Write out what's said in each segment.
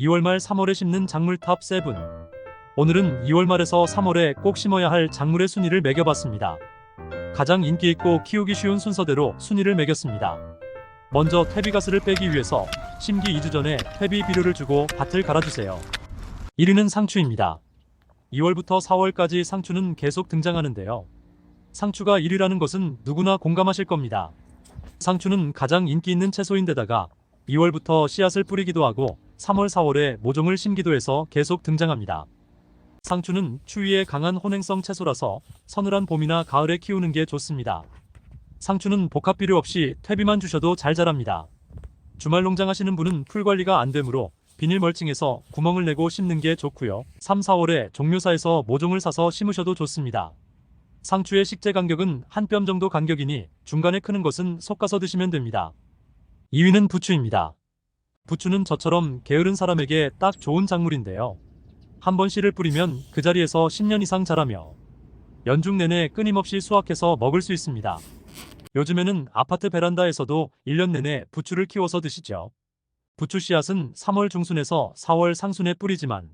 2월 말 3월에 심는 작물 탑 7. 오늘은 2월 말에서 3월에 꼭 심어야 할 작물의 순위를 매겨봤습니다. 가장 인기 있고 키우기 쉬운 순서대로 순위를 매겼습니다. 먼저 퇴비가스를 빼기 위해서 심기 2주 전에 퇴비 비료를 주고 밭을 갈아주세요. 1위는 상추입니다. 2월부터 4월까지 상추는 계속 등장하는데요. 상추가 1위라는 것은 누구나 공감하실 겁니다. 상추는 가장 인기 있는 채소인데다가 2월부터 씨앗을 뿌리기도 하고 3월, 4월에 모종을 심기도 해서 계속 등장합니다. 상추는 추위에 강한 혼행성 채소라서 서늘한 봄이나 가을에 키우는 게 좋습니다. 상추는 복합 비료 없이 퇴비만 주셔도 잘 자랍니다. 주말 농장 하시는 분은 풀 관리가 안 되므로 비닐 멀칭해서 구멍을 내고 심는 게 좋고요. 3, 4월에 종묘사에서 모종을 사서 심으셔도 좋습니다. 상추의 식재 간격은 한 뼘 정도 간격이니 중간에 크는 것은 솎아서 드시면 됩니다. 2위는 부추입니다. 부추는 저처럼 게으른 사람에게 딱 좋은 작물인데요. 한 번 씨를 뿌리면 그 자리에서 10년 이상 자라며 연중 내내 끊임없이 수확해서 먹을 수 있습니다. 요즘에는 아파트 베란다에서도 1년 내내 부추를 키워서 드시죠. 부추 씨앗은 3월 중순에서 4월 상순에 뿌리지만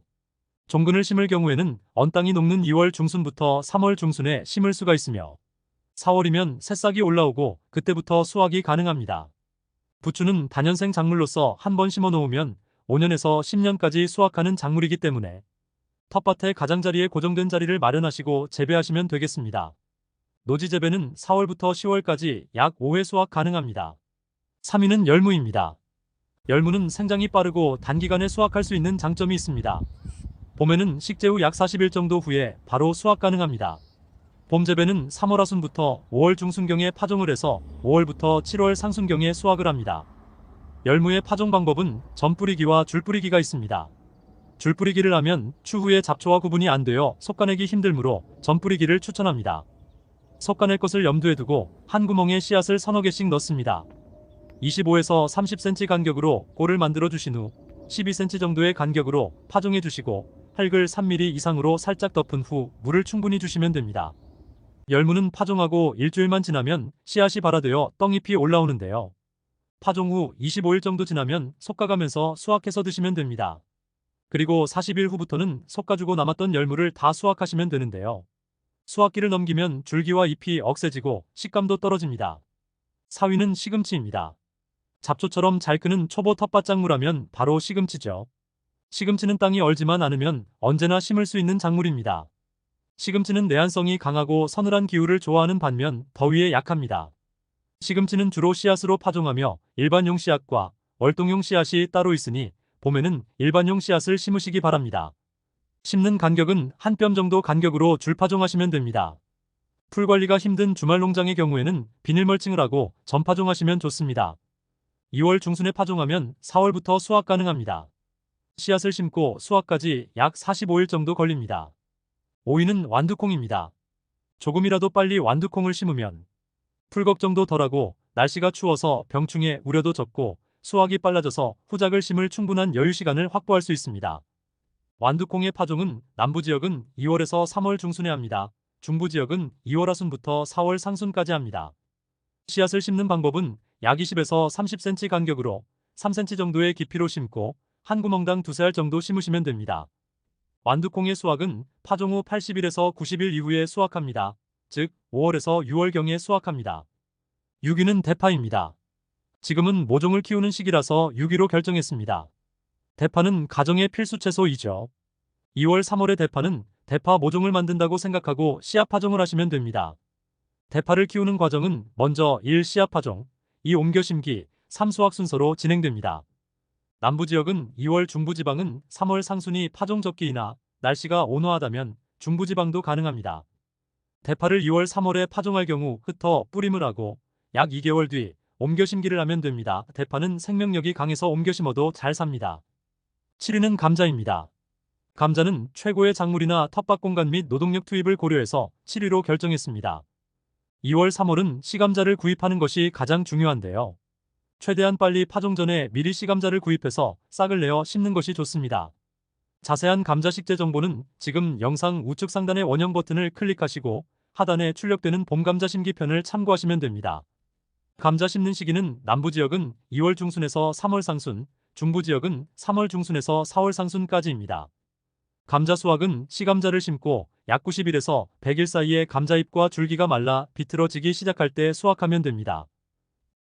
종근을 심을 경우에는 언 땅이 녹는 2월 중순부터 3월 중순에 심을 수가 있으며 4월이면 새싹이 올라오고 그때부터 수확이 가능합니다. 부추는 단연생 작물로서 한 번 심어 놓으면 5년에서 10년까지 수확하는 작물이기 때문에 텃밭의 가장자리에 고정된 자리를 마련하시고 재배하시면 되겠습니다. 노지 재배는 4월부터 10월까지 약 5회 수확 가능합니다. 3위는 열무입니다. 열무는 생장이 빠르고 단기간에 수확할 수 있는 장점이 있습니다. 봄에는 식재 후 약 40일 정도 후에 바로 수확 가능합니다. 봄 재배는 3월 하순부터 5월 중순경에 파종을 해서 5월부터 7월 상순경에 수확을 합니다. 열무의 파종 방법은 전 뿌리기와 줄 뿌리기가 있습니다. 줄 뿌리기를 하면 추후에 잡초와 구분이 안 되어 솎아내기 힘들므로 전 뿌리기를 추천합니다. 솎아낼 것을 염두에 두고 한 구멍에 씨앗을 서너 개씩 넣습니다. 25에서 30cm 간격으로 골을 만들어 주신 후 12cm 정도의 간격으로 파종해 주시고 흙을 3mm 이상으로 살짝 덮은 후 물을 충분히 주시면 됩니다. 열무는 파종하고 일주일만 지나면 씨앗이 발화되어 떡잎이 올라오는데요. 파종 후 25일 정도 지나면 솎아가면서 수확해서 드시면 됩니다. 그리고 40일 후부터는 솎아주고 남았던 열무를 다 수확하시면 되는데요. 수확기를 넘기면 줄기와 잎이 억세지고 식감도 떨어집니다. 4위는 시금치입니다. 잡초처럼 잘 크는 초보 텃밭작물하면 바로 시금치죠. 시금치는 땅이 얼지만 않으면 언제나 심을 수 있는 작물입니다. 시금치는 내한성이 강하고 서늘한 기후를 좋아하는 반면 더위에 약합니다. 시금치는 주로 씨앗으로 파종하며 일반용 씨앗과 월동용 씨앗이 따로 있으니 봄에는 일반용 씨앗을 심으시기 바랍니다. 심는 간격은 한 뼘 정도 간격으로 줄 파종하시면 됩니다. 풀 관리가 힘든 주말 농장의 경우에는 비닐 멀칭을 하고 전 파종하시면 좋습니다. 2월 중순에 파종하면 4월부터 수확 가능합니다. 씨앗을 심고 수확까지 약 45일 정도 걸립니다. 5위는 완두콩입니다. 조금이라도 빨리 완두콩을 심으면 풀 걱정도 덜하고 날씨가 추워서 병충해 우려도 적고 수확이 빨라져서 후작을 심을 충분한 여유 시간을 확보할 수 있습니다. 완두콩의 파종은 남부 지역은 2월에서 3월 중순에 합니다. 중부 지역은 2월 하순부터 4월 상순까지 합니다. 씨앗을 심는 방법은 약 20에서 30cm 간격으로 3cm 정도의 깊이로 심고 한 구멍당 두세 알 정도 심으시면 됩니다. 완두콩의 수확은 파종 후 80일에서 90일 이후에 수확합니다. 즉 5월에서 6월경에 수확합니다. 6위는 대파입니다. 지금은 모종을 키우는 시기라서 6위로 결정했습니다. 대파는 가정의 필수 채소이죠. 2월 3월의 대파는 대파 모종을 만든다고 생각하고 씨앗 파종을 하시면 됩니다. 대파를 키우는 과정은 먼저 1. 씨앗 파종, 2. 옮겨 심기, 3. 수확 순서로 진행됩니다. 남부 지역은 2월 중부지방은 3월 상순이 파종 적기이나 날씨가 온화하다면 중부지방도 가능합니다. 대파를 2월 3월에 파종할 경우 흩어 뿌림을 하고 약 2개월 뒤 옮겨 심기를 하면 됩니다. 대파는 생명력이 강해서 옮겨 심어도 잘 삽니다. 7위는 감자입니다. 감자는 최고의 작물이나 텃밭 공간 및 노동력 투입을 고려해서 7위로 결정했습니다. 2월 3월은 시감자를 구입하는 것이 가장 중요한데요. 최대한 빨리 파종 전에 미리 씨감자를 구입해서 싹을 내어 심는 것이 좋습니다. 자세한 감자 식재 정보는 지금 영상 우측 상단의 원형 버튼을 클릭하시고 하단에 출력되는 봄 감자 심기 편을 참고하시면 됩니다. 감자 심는 시기는 남부 지역은 2월 중순에서 3월 상순, 중부 지역은 3월 중순에서 4월 상순까지입니다. 감자 수확은 씨감자를 심고 약 90일에서 100일 사이에 감자잎과 줄기가 말라 비틀어지기 시작할 때 수확하면 됩니다.